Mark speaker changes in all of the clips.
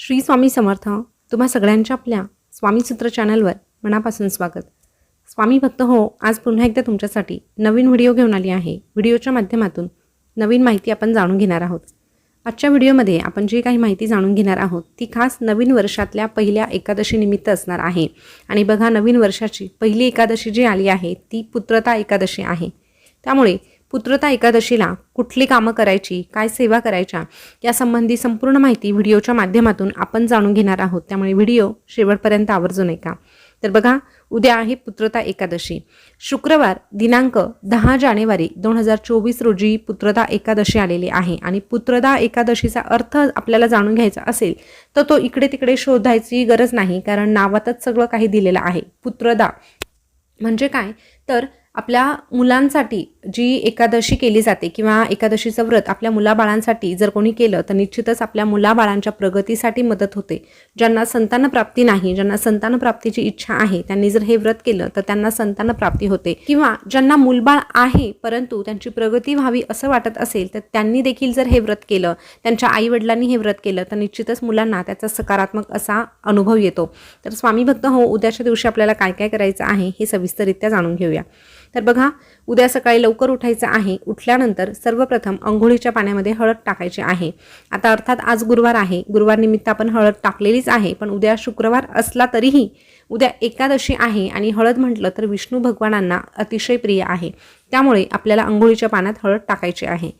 Speaker 1: श्री स्वामी समर्थ तुम्हा सगळ्यांच्या आपल्या स्वामीसूत्र चॅनलवर मनापासून स्वागत. स्वामी भक्त हो आज पुन्हा एकदा तुमच्यासाठी नवीन व्हिडिओ घेऊन आली आहे. व्हिडिओच्या माध्यमातून नवीन माहिती आपण जाणून घेणार आहोत. आजच्या व्हिडिओमध्ये आपण जी काही माहिती जाणून घेणार आहोत ती खास नवीन वर्षातल्या पहिल्या एकादशीनिमित्त असणार आहे. आणि बघा नवीन वर्षाची पहिली एकादशी जी आली आहे ती पुत्रता एकादशी आहे. त्यामुळे पुत्रता एकादशीला कुठली कामं करायची काय सेवा करायच्या यासंबंधी संपूर्ण माहिती व्हिडिओच्या माध्यमातून आपण जाणून घेणार आहोत. त्यामुळे व्हिडिओ शेवटपर्यंत आवर्जून ऐका तर बघा उद्या आहे पुत्रता एकादशी. शुक्रवार दिनांक दहा जानेवारी दोन हजार चोवीस रोजी पुत्रदा एकादशी आलेली आहे आणि पुत्रदा एकादशीचा अर्थ आपल्याला जाणून घ्यायचा असेल तर तो इकडे तिकडे शोधायची गरज नाही कारण नावातच सगळं काही दिलेलं आहे. पुत्रदा म्हणजे काय? तर आपल्या मुलांसाठी जी एकादशी केली जाते किंवा एकादशीचं व्रत आपल्या मुलाबाळांसाठी जर कोणी केलं तर निश्चितच आपल्या मुलाबाळांच्या प्रगतीसाठी मदत होते. ज्यांना संतानप्राप्ती नाही ज्यांना संतानप्राप्तीची इच्छा आहे त्यांनी जर हे व्रत केलं तर त्यांना संतानप्राप्ती होते. किंवा ज्यांना मुलबाळ आहे परंतु त्यांची प्रगती व्हावी असं वाटत असेल तर त्यांनी देखील जर हे व्रत केलं त्यांच्या आईवडिलांनी हे व्रत केलं तर निश्चितच मुलांना त्याचा सकारात्मक असा अनुभव येतो. तर स्वामी भक्त हो उद्याच्या दिवशी आपल्याला काय काय करायचं आहे हे सविस्तररित्या जाणून घेऊया. तर बघा उद्या सकाळी लवकर उठायचं आहे. उठल्यानंतर सर्वप्रथम अंघोळीच्या पाण्यामध्ये हळद टाकायची आहे. आता अर्थात आज गुरुवार आहे. गुरुवार निमित्त आपण हळद टाकलेलीच आहे पण उद्या शुक्रवार असला तरीही उद्या एकादशी आहे आणि हळद म्हटलं तर विष्णू भगवानांना अतिशय प्रिय आहे. त्यामुळे आपल्याला अंघोळीच्या पाण्यात हळद टाकायची आहे.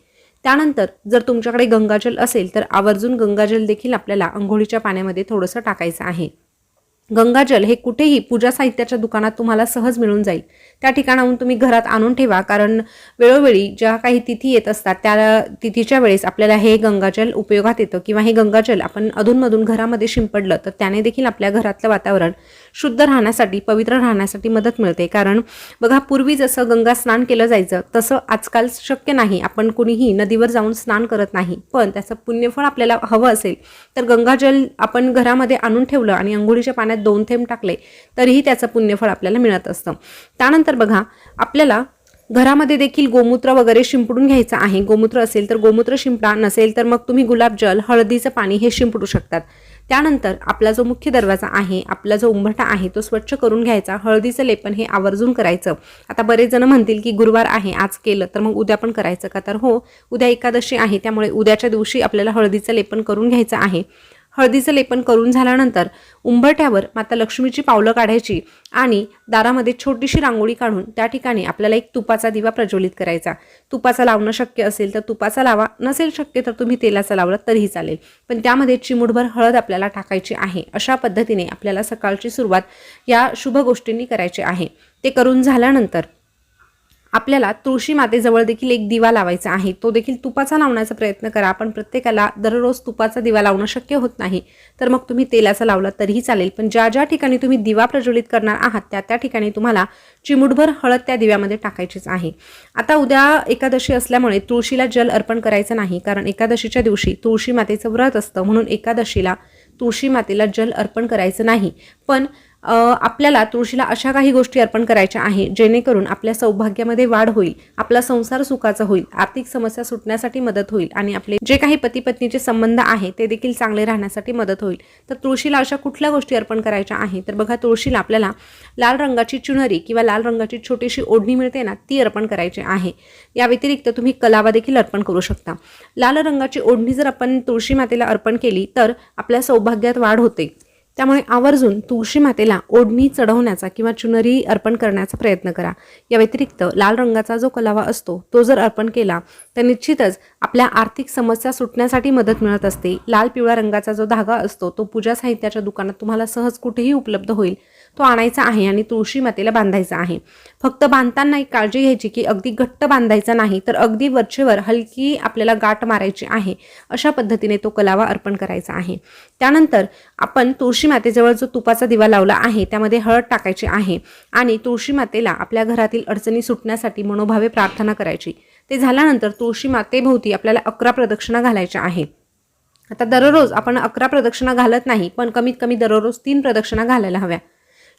Speaker 1: त्यानंतर जर तुमच्याकडे गंगाजल असेल तर आवर्जून गंगाजल देखील आपल्याला अंघोळीच्या पाण्यामध्ये थोडंसं टाकायचं आहे. गंगाजल हे कुठेही पूजा साहित्याच्या दुकानात तुम्हाला सहज मिळून जाईल. त्या ठिकाणाहून तुम्ही घरात आणून ठेवा कारण वेळोवेळी ज्या काही तिथी येत असतात त्या तिथीच्या वेळेस आपल्याला हे गंगाजल उपयोगात येतं किंवा हे गंगाजल आपण अधूनमधून घरामध्ये शिंपडलं तर त्याने देखील आपल्या घरातलं वातावरण शुद्ध राहण्यासाठी पवित्र राहण्यासाठी मदत मिळते. कारण बघा पूर्वी जसं गंगा स्नान केलं जायचं तसं आजकाल शक्य नाही. आपण कुणीही नदीवर जाऊन स्नान करत नाही. पण त्याचं पुण्यफळ आपल्याला हवं असेल तर गंगाजल आपण घरामध्ये आणून ठेवलं आणि अंघोळीच्या पाण्यात दोन थेंब टाकले तरीही त्याचं पुण्यफळ आपल्याला मिळत असतं. त्यानंतर बघा आपल्याला घरामध्ये देखील गोमूत्र वगैरे शिंपडून घ्यायचं आहे. गोमूत्र असेल तर गोमूत्र शिंपडा नसेल तर मग तुम्ही गुलाबजल हळदीचं पाणी हे शिंपडू शकतात. त्यानंतर आपला जो मुख्य दरवाजा आहे आपला जो उंबरठा आहे तो स्वच्छ करून घ्यायचा. हळदीचं लेपन हे आवर्जून करायचं. आता बरेच जण म्हणतील की गुरुवार आहे आज केलं तर मग उद्या पण करायचं का? तर हो उद्या एकादशी आहे त्यामुळे उद्याच्या दिवशी आपल्याला हळदीचं लेपन करून घ्यायचं आहे. हळदीचं लेपन करून झाल्यानंतर उंबरठ्यावर माता लक्ष्मीची पावलं काढायची आणि दारामध्ये छोटीशी रांगोळी काढून त्या ठिकाणी आपल्याला एक तुपाचा दिवा प्रज्वलित करायचा. तुपाचा लावणं शक्य असेल तर तुपाचा लावा नसेल शक्य तर तुम्ही तेलाचा लावला तरीही चालेल. पण त्यामध्ये चिमुटभर हळद आपल्याला टाकायची आहे. अशा पद्धतीने आपल्याला सकाळची सुरुवात या शुभ गोष्टींनी करायची आहे. ते करून झाल्यानंतर आपल्याला तुळशी मातेजवळ देखील एक दिवा लावायचा आहे. तो देखील तुपाचा लावण्याचा प्रयत्न करा. पण प्रत्येकाला दररोज तुपाचा दिवा लावणं शक्य होत नाही. तर मग तुम्ही तेलाचा लावला तरीही चालेल. पण ज्या ज्या ठिकाणी तुम्ही दिवा प्रज्वलित करणार आहात त्या त्या ठिकाणी तुम्हाला चिमुटभर हळद त्या दिव्यामध्ये टाकायचीच आहे. आता उद्या एकादशी असल्यामुळे तुळशीला जल अर्पण करायचं नाही. कारण एकादशीच्या दिवशी तुळशी मातेचं व्रत असतं. म्हणून एकादशीला तुळशी मातेला जल अर्पण करायचं नाही. पण आपल्याला तुळशीला अशा काही गोष्टी अर्पण करायच्या आहे जेणेकरून आपल्या सौभाग्यामध्ये वाढ होईल आपला संसार सुखाचा होईल आर्थिक समस्या सुटण्यासाठी मदत होईल आणि आपले जे काही पती पत्नीचे संबंध आहे ते देखील चांगले राहण्यासाठी मदत होईल. तर तुळशीला अशा कुठल्या गोष्टी अर्पण करायच्या आहे? तर बघा तुळशीला आपल्याला लाल रंगाची चुनरी किंवा लाल रंगाची छोटीशी ओढणी मिळते ना ती अर्पण करायची आहे. या व्यतिरिक्त तुम्ही कलावा देखील अर्पण करू शकता. लाल रंगाची ओढणी जर आपण तुळशी मातेला अर्पण केली तर आपल्या सौभाग्यात वाढ होते. त्यामुळे आवर्जून तुळशी मातेला ओढणी चढवण्याचा किंवा चुनरी अर्पण करण्याचा प्रयत्न करा. या व्यतिरिक्त लाल रंगाचा जो कलावा असतो तो जर अर्पण केला तर निश्चितच आपल्या आर्थिक समस्या सुटण्यासाठी मदत मिळत असते. लाल पिवळ्या रंगाचा जो धागा असतो तो पूजा साहित्याच्या दुकानात तुम्हाला सहज कुठेही उपलब्ध होईल. तो आणायचा आहे आणि तुळशी मातेला बांधायचा आहे. फक्त बांधताना एक काळजी घ्यायची की अगदी घट्ट बांधायचा नाही तर अगदी वरचेवर हलकी आपल्याला गाठ मारायची आहे अशा पद्धतीने तो कलावा अर्पण करायचा आहे. त्यानंतर आपण तुळशी मातेजवळ जो तुपाचा दिवा लावला आहे त्यामध्ये हळद टाकायची आहे आणि तुळशी मातेला आपल्या घरातील अडचणी सुटण्यासाठी मनोभावे प्रार्थना करायची. ते झाल्यानंतर तुळशी मातेभोवती आपल्याला अकरा प्रदक्षिणा घालायच्या आहे. आता दररोज आपण अकरा प्रदक्षिणा घालत नाही पण कमीत कमी दररोज तीन प्रदक्षिणा घालायला हव्या.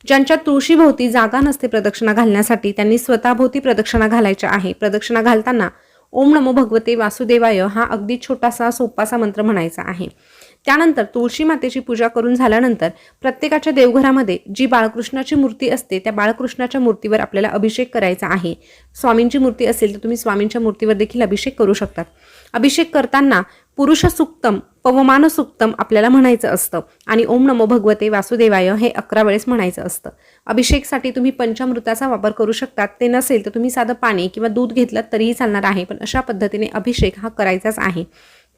Speaker 1: ज्यांच्या तुळशीभोवती जागा नसते प्रदक्षिणा घालण्यासाठी त्यांनी स्वतःभोवती प्रदक्षिणा घालायच्या आहे. प्रदक्षिणा घालताना ओम नमो भगवते वासुदेवाय हा अगदी छोटासा सोपासा मंत्र म्हणायचा आहे. त्यानंतर तुळशी मातेची पूजा करून झाल्यानंतर प्रत्येकाच्या देवघरामध्ये जी बाळकृष्णाची मूर्ती असते त्या बाळकृष्णाच्या मूर्तीवर आपल्याला अभिषेक करायचा आहे. स्वामींची मूर्ती असेल तर तुम्ही स्वामींच्या मूर्तीवर देखील अभिषेक करू शकतात. अभिषेक करताना पुरुष सुक्तम पवमान सुक्तम आपल्याला म्हणायचं असतं आणि ओम नमो भगवते वासुदेवाय हे अकरा वेळेस म्हणायचं असतं. अभिषेकसाठी तुम्ही पंचामृताचा वापर करू शकतात. ते नसेल तर तुम्ही साधं पाणी किंवा दूध घेतलं तरीही चालणार आहे पण अशा पद्धतीने अभिषेक हा करायचाच आहे.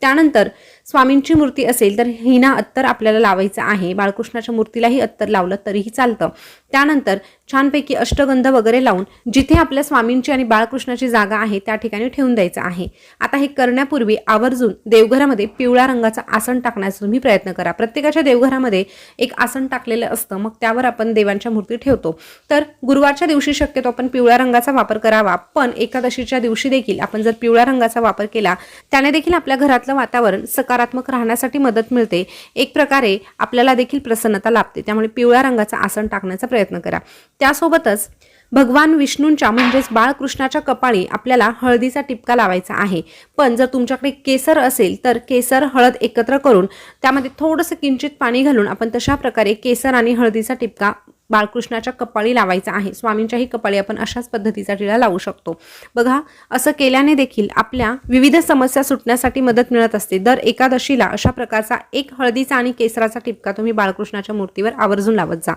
Speaker 1: त्यानंतर स्वामींची मूर्ती असेल तर हिना अत्तर आपल्याला लावायचं आहे. बाळकृष्णाच्या मूर्तीलाही अत्तर लावलं तरीही चालतं. त्यानंतर छानपैकी अष्टगंध वगैरे लावून जिथे आपल्या स्वामींची आणि बाळकृष्णाची जागा आहे त्या ठिकाणी ठेवून द्यायचं आहे. आता हे करण्यापूर्वी आवर्जून देवघरामध्ये पिवळ्या रंगाचं आसन टाकण्याचा तुम्ही प्रयत्न करा. प्रत्येकाच्या देवघरामध्ये एक आसन टाकलेलं असतं. मग त्यावर आपण देवांच्या मूर्ती ठेवतो. तर गुरुवारच्या दिवशी शक्यतो आपण पिवळ्या रंगाचा वापर करावा. पण एकादशीच्या दिवशी देखील आपण जर पिवळ्या रंगाचा वापर केला त्याने देखील आपल्या घरातलं वातावरण सकारात्मक राहण्यासाठी मदत मिळते. एक प्रकारे आपल्याला देखील प्रसन्नता लाभते. त्यामुळे पिवळ्या रंगाचं आसन टाकण्याचा प्रयत्न करा. त्यासोबतच भगवान विष्णूंच्या म्हणजेच बाळकृष्णाच्या कपाळी आपल्याला हळदीचा टिपका लावायचा आहे. पण जर तुमच्याकडे केसर असेल तर केसर हळद एकत्र करून त्यामध्ये थोडंसं किंचित पाणी घालून आपण तशा प्रकारे केसर आणि हळदीचा टिपका बाळकृष्णाच्या कपाळी लावायचा आहे. स्वामींच्याही कपाळी आपण अशाच पद्धतीचा टिळा लावू शकतो. बघा असं केल्याने देखील आपल्या विविध समस्या सुटण्यासाठी मदत मिळत असते. दर एकादशीला अशा प्रकारचा एक हळदीचा आणि केसराचा टिपका तुम्ही बाळकृष्णाच्या मूर्तीवर आवर्जून लावत जा.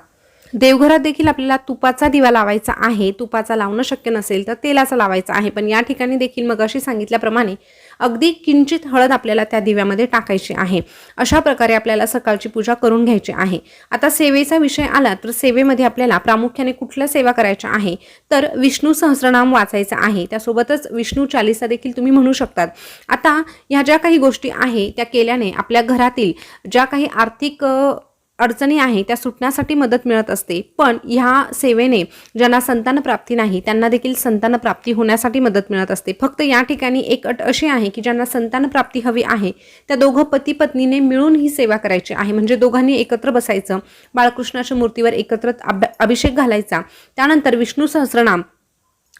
Speaker 1: देवघरात देखील आपल्याला तुपाचा दिवा लावायचा आहे. तुपाचा लावणं शक्य नसेल तर तेलाचा लावायचा आहे. पण या ठिकाणी देखील मग अशी सांगितल्याप्रमाणे अगदी किंचित हळद आपल्याला त्या दिव्यामध्ये टाकायची आहे. अशा प्रकारे आपल्याला सकाळची पूजा करून घ्यायची आहे. आता सेवेचा विषय आला तर सेवेमध्ये आपल्याला प्रामुख्याने कुठल्या सेवा करायच्या आहे? तर विष्णू सहस्रनाम वाचायचं आहे. त्यासोबतच विष्णू चालिसा देखील तुम्ही म्हणू शकतात. आता ह्या ज्या काही गोष्टी आहे त्या केल्याने आपल्या घरातील ज्या काही आर्थिक अडचणी आहे त्या सुटण्यासाठी मदत मिळत असते. पण ह्या सेवेने ज्यांना संतान प्राप्ती नाही त्यांना देखील संतान प्राप्ती होण्यासाठी मदत मिळत असते. फक्त या ठिकाणी एक अट अशी आहे की ज्यांना संतान प्राप्ती हवी आहे त्या दोघं पती पत्नीने मिळून ही सेवा करायची आहे. म्हणजे दोघांनी एकत्र बसायचं बाळकृष्णाच्या मूर्तीवर एकत्र अभिषेक घालायचा त्यानंतर विष्णू सहस्रनाम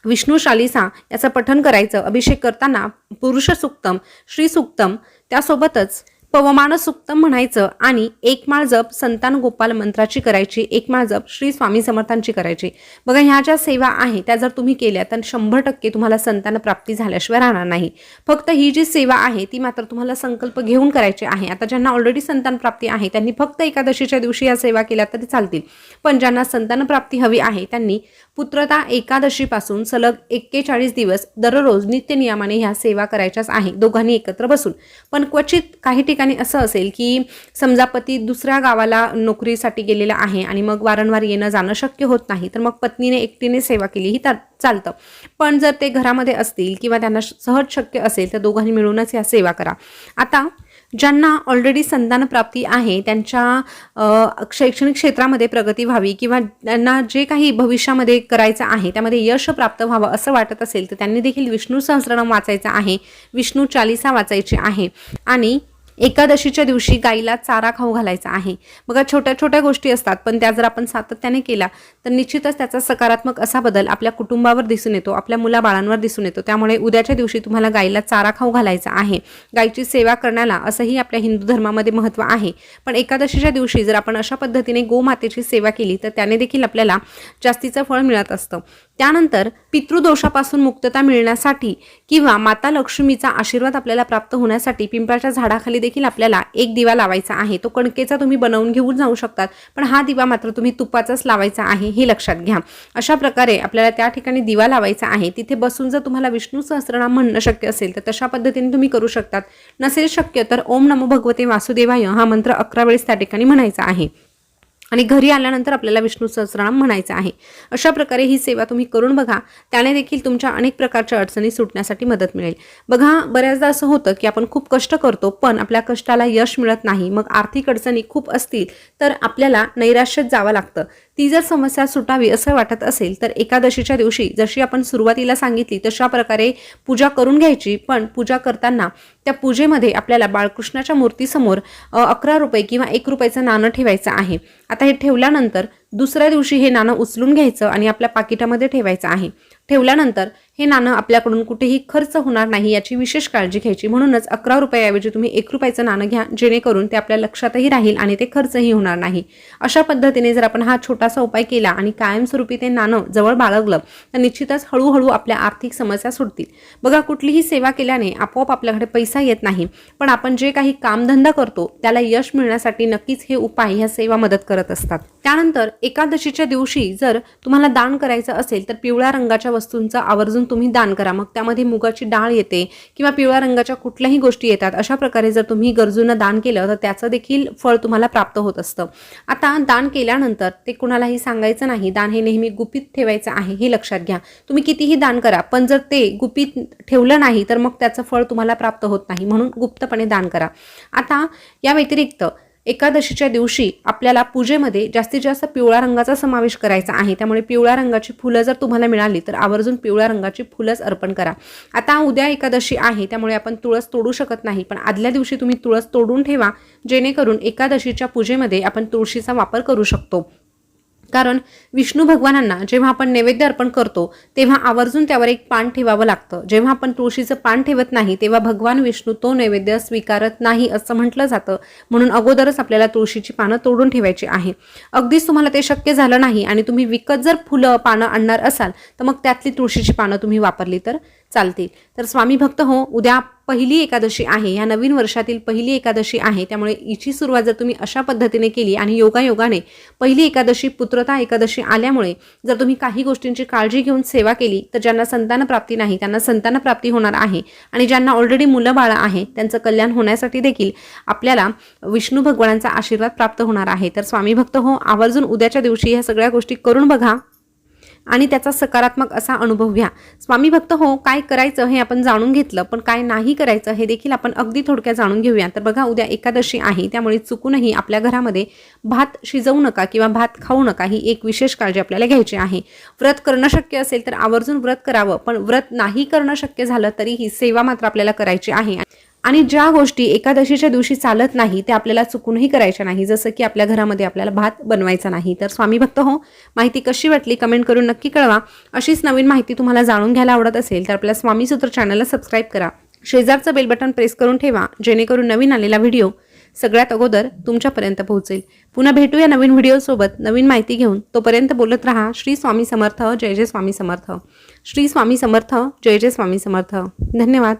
Speaker 1: विष्णू शालिसा याचं पठन करायचं अभिषेक करताना पुरुष सुक्तम श्री सुक्तम त्यासोबतच पवमान सुक्तम म्हणायचं आणि एक माळ जप संतान गोपाल मंत्राची करायची एक माळ जप श्री स्वामी समर्थांची करायची. बघा ह्या ज्या सेवा आहे त्या जर तुम्ही केल्या तर शंभर टक्के तुम्हाला संतान प्राप्ती झाल्याशिवाय राहणार नाही. फक्त ही जी सेवा आहे ती मात्र तुम्हाला संकल्प घेऊन करायची आहे. आता ज्यांना ऑलरेडी संतान प्राप्ती आहे त्यांनी फक्त एकादशीच्या दिवशी या सेवा केल्या तरी चालतील. पण ज्यांना संतान प्राप्ती हवी आहे त्यांनी पुत्रता एकादशीपासून सलग एक्केचाळीस दिवस दररोज नित्यनियमाने ह्या सेवा करायच्याच आहे. दोघांनी एकत्र बसून. पण क्वचित काही ठिकाणी असं असेल की समजा पती दुसऱ्या गावाला नोकरीसाठी गेलेला आहे आणि मग वारंवार येणं जाणं शक्य होत नाही तर मग पत्नीने एकटीने सेवा केली ही तर चालतं. पण जर ते घरामध्ये असतील किंवा त्यांना सहज शक्य असेल तर दोघांनी मिळूनच या सेवा करा. आता ज्यांना ऑलरेडी संतान प्राप्ती आहे त्यांच्या शैक्षणिक क्षेत्रामध्ये प्रगती व्हावी किंवा त्यांना जे काही भविष्यामध्ये करायचं आहे त्यामध्ये यश प्राप्त व्हावं असं वाटत असेल तर त्यांनी देखील विष्णू सहस्रनाम वाचायचं आहे विष्णू चालिसा वाचायची आहे. आणि एकादशीच्या दिवशी गाईला चारा खाऊ घालायचा आहे. बघा छोट्या छोट्या गोष्टी असतात पण त्या जर आपण सातत्याने केला तर निश्चितच त्याचा सकारात्मक असा बदल आपल्या कुटुंबावर दिसून येतो आपल्या मुलाबाळांवर दिसून येतो. त्यामुळे उद्याच्या दिवशी तुम्हाला गाईला चारा खाऊ घालायचा आहे. गायची सेवा करण्याला असंही आपल्या हिंदू धर्मामध्ये महत्त्व आहे. पण एकादशीच्या दिवशी जर आपण अशा पद्धतीने गोमातेची सेवा केली तर त्याने देखील आपल्याला जास्तीचं फळ मिळत असतं. त्यानंतर पितृदोषापासून मुक्तता मिळण्यासाठी किंवा माता लक्ष्मीचा आशीर्वाद आपल्याला प्राप्त होण्यासाठी पिंपळाच्या झाडाखाली देखील आपल्याला एक दिवा लावायचा आहे. तो कणकेचा तुम्ही बनवून घेऊन जाऊ शकतात पण हा दिवा मात्र तुम्ही तुपाचाच लावायचा आहे हे लक्षात घ्या. अशा प्रकारे आपल्याला त्या ठिकाणी दिवा लावायचा आहे. तिथे बसून जर तुम्हाला विष्णू सहस्रनाम म्हणणं शक्य असेल तर तशा पद्धतीने तुम्ही करू शकतात. नसेल शक्य तर ओम नमो भगवते वासुदेवाय हा मंत्र अकरा वेळेस त्या ठिकाणी म्हणायचा आहे. आणि घरी आल्यानंतर आपल्याला विष्णू सहस्रनाम म्हणायचं आहे. अशा प्रकारे ही सेवा तुम्ही करून बघा त्याने देखील तुमच्या अनेक प्रकारच्या अडचणी सुटण्यासाठी मदत मिळेल. बघा बऱ्याचदा असं होतं की आपण खूप कष्ट करतो पण आपल्या कष्टाला यश मिळत नाही मग आर्थिक अडचणी खूप असतील तर आपल्याला नैराश्यात जावं लागतं. ती जर समस्या सुटावी असं वाटत असेल तर एकादशीच्या दिवशी जशी आपण सुरुवातीला सांगितली तशा प्रकारे पूजा करून घ्यायची पण पूजा करताना त्या पूजेमध्ये आपल्याला बाळकृष्णाच्या मूर्तीसमोर अकरा रुपये किंवा एक रुपयाचं नाणं ठेवायचं आहे. आता हे ठेवल्यानंतर दुसऱ्या दिवशी हे नाणं उचलून घ्यायचं आणि आपल्या पाकिटामध्ये ठेवायचं आहे. ठेवल्यानंतर हे नाणं आपल्याकडून कुठेही खर्च होणार नाही याची विशेष काळजी घ्यायची. म्हणूनच अकरा रुपयाऐवजी तुम्ही एक रुपयाचं नाणं घ्या जेणेकरून ते आपल्या लक्षातही राहील आणि ते खर्चही होणार नाही. अशा पद्धतीने जर आपण हा छोटासा उपाय केला आणि कायमस्वरूपी ते नाणं जवळ बाळगलं तर निश्चितच हळूहळू आपल्या आर्थिक समस्या सुटतील. बघा कुठलीही सेवा केल्याने आपोआप आपल्याकडे पैसा येत नाही पण आपण जे काही कामधंदा करतो त्याला यश मिळण्यासाठी नक्कीच हे उपाय ह्या सेवा मदत करत असतात. त्यानंतर एकादशीच्या दिवशी जर तुम्हाला दान करायचं असेल तर पिवळ्या रंगाच्या वस्तूंचा आवर्जून तुम्ही दान करा. मग त्यामध्ये मुगाची डाळ येते किंवा पिवळ्या रंगाच्या कुठल्याही गोष्टी येतात अशा प्रकारे जर तुम्ही गरजूंना दान केलं तर त्याचं देखील फळ तुम्हाला प्राप्त होत असतं. आता दान केल्यानंतर ते कुणालाही सांगायचं नाही दान हे नेहमी गुपित ठेवायचं आहे हे लक्षात घ्या. तुम्ही कितीही दान करा पण जर ते गुपित ठेवलं नाही तर मग त्याचं फळ तुम्हाला प्राप्त होत नाही म्हणून गुप्तपणे दान करा. आता या व्यतिरिक्त एकादशीच्या दिवशी आपल्याला पूजेमध्ये जास्तीत जास्त पिवळ्या रंगाचा समावेश करायचा आहे. त्यामुळे पिवळ्या रंगाची फुलं जर तुम्हाला मिळाली तर आवर्जून पिवळ्या रंगाची फुलंच अर्पण करा. आता उद्या एकादशी आहे त्यामुळे आपण तुळस तोडू शकत नाही पण आदल्या दिवशी तुम्ही तुळस तोडून ठेवा जेणेकरून एकादशीच्या पूजेमध्ये आपण तुळशीचा वापर करू शकतो. कारण विष्णू भगवानांना जेव्हा आपण नैवेद्य अर्पण करतो तेव्हा आवर्जून त्यावर एक पान ठेवावं लागतं. जेव्हा आपण तुळशीचं पान ठेवत नाही तेव्हा भगवान विष्णू तो नैवेद्य स्वीकारत नाही असं म्हटलं जातं. म्हणून अगोदरच आपल्याला तुळशीची पानं तोडून ठेवायची आहे. अगदीच तुम्हाला ते शक्य झालं नाही आणि तुम्ही विकत जर फुलं पानं आणणार असाल तर मग त्यातली तुळशीची पानं तुम्ही वापरली तर चालतील. तर स्वामी भक्त हो उद्या पहिली एकादशी आहे. या नवीन वर्षातील पहिली एकादशी आहे. त्यामुळे हिची सुरुवात जर तुम्ही अशा पद्धतीने केली आणि योगायोगाने पहिली एकादशी पुत्रता एकादशी आल्यामुळे जर तुम्ही काही गोष्टींची काळजी घेऊन सेवा केली तर ज्यांना संतानप्राप्ती नाही त्यांना संतानप्राप्ती होणार आहे. आणि ज्यांना ऑलरेडी मुलं बाळं आहे त्यांचं कल्याण होण्यासाठी देखील आपल्याला विष्णू भगवानांचा आशीर्वाद प्राप्त होणार आहे. तर स्वामी भक्त हो आवर्जून उद्याच्या दिवशी ह्या सगळ्या गोष्टी करून बघा. आणि त्याचा सकारात्मक असा अनुभव घ्या. स्वामी भक्त हो काय करायचं हे आपण जाणून घेतलं पण काय नाही करायचं हे देखील आपण अगदी थोडक्यात जाणून घेऊया. तर बघा उद्या एकादशी आहे त्यामुळे चुकूनही आपल्या घरामध्ये भात शिजवू नका किंवा भात खाऊ नका ही एक विशेष काळजी आपल्याला घ्यायची आहे. व्रत करणं शक्य असेल तर आवर्जून व्रत करावं पण व्रत नाही करणं शक्य झालं तरीही सेवा मात्र आपल्याला करायची आहे. आणि ज्या गोष्टी एकादशीच्या दिवशी चालत नाही त्या आपल्याला चुकूनही करायच्या नाही. जसं की आपल्या घरामध्ये आपल्याला भात बनवायचा नाही. तर स्वामी भक्त हो माहिती कशी वाटली कमेंट करून नक्की कळवा. अशीच नवीन माहिती तुम्हाला जाणून घ्यायला आवडत असेल तर आपल्या स्वामी सूत्र चॅनलला सबस्क्राईब करा. शेजारचं बेल बटन प्रेस करून ठेवा जेणेकरून नवीन आलेला व्हिडिओ सगळ्यात अगोदर तुमच्यापर्यंत पोहोचेल. पुन्हा भेटूया नवीन व्हिडिओसोबत नवीन माहिती घेऊन तोपर्यंत बोलत राहा. श्री स्वामी समर्थ जय जय स्वामी समर्थ. श्री स्वामी समर्थ जय जय स्वामी समर्थ. धन्यवाद.